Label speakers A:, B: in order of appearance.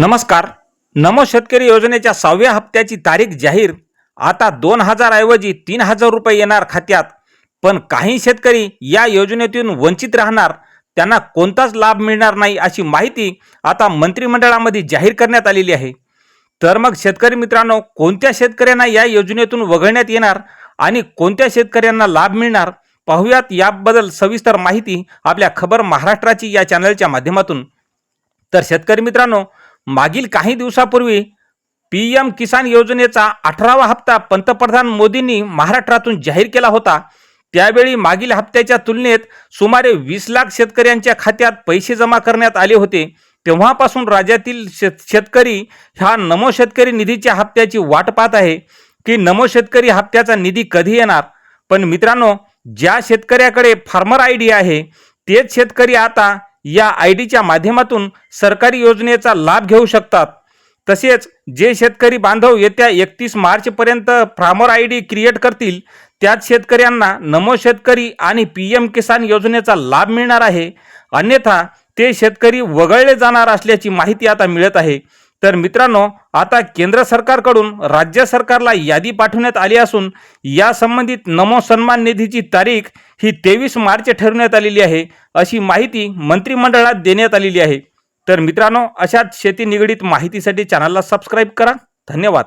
A: नमस्कार. नमो शेतकरी योजनेच्या सहाव्या हप्त्याची तारीख जाहीर. आता दोन हजार ऐवजी तीन हजार रुपये येणार खात्यात. पण काही शेतकरी या योजनेतून वंचित राहणार. त्यांना कोणताच लाभ मिळणार नाही अशी माहिती आता मंत्रिमंडळामध्ये जाहीर करण्यात आलेली आहे. तर मग शेतकरी मित्रांनो कोणत्या शेतकऱ्यांना या योजनेतून वगळण्यात येणार आणि कोणत्या शेतकऱ्यांना लाभ मिळणार? पाहूयात याबद्दल सविस्तर माहिती आपल्या खबर महाराष्ट्राची या चॅनलच्या माध्यमातून. तर शेतकरी मित्रांनो मागील काही दिवसापूर्वी पी एम किसान योजनेचा अठरावा हप्ता पंतप्रधान मोदींनी महाराष्ट्रातून जाहीर केला होता. त्यावेळी मागील हप्त्याच्या तुलनेत सुमारे वीस लाख शेतकऱ्यांच्या खात्यात पैसे जमा करण्यात आले होते. तेव्हापासून राज्यातील शेत शेतकरी ह्या नमो शेतकरी निधीच्या हप्त्याची वाट पाहत आहे की नमो शेतकरी हप्त्याचा निधी कधी येणार? पण मित्रांनो ज्या शेतकऱ्याकडे फार्मर आय डी आहे तेच शेतकरी आता या आय डीच्या माध्यमातून सरकारी योजनेचा लाभ घेऊ शकतात. तसेच जे शेतकरी बांधव येत्या एकतीस मार्चपर्यंत फार्मर आय डी क्रिएट करतील त्याच शेतकऱ्यांना नमो शेतकरी आणि पी एम किसान योजनेचा लाभ मिळणार आहे. अन्यथा ते शेतकरी वगळले जाणार असल्याची माहिती आता मिळत आहे. तर मित्रांनो आता केंद्र सरकारकडून राज्य सरकारला यादी पाठवण्यात आली असून या संबंधित नमो सन्मान निधीची तारीख ही तेवीस मार्च ठरवण्यात आलेली आहे अशी माहिती मंत्रिमंडळात देण्यात आलेली आहे. तर मित्रांनो अशाच शेती निगडीत माहितीसाठी चॅनलला सबस्क्राईब करा. धन्यवाद.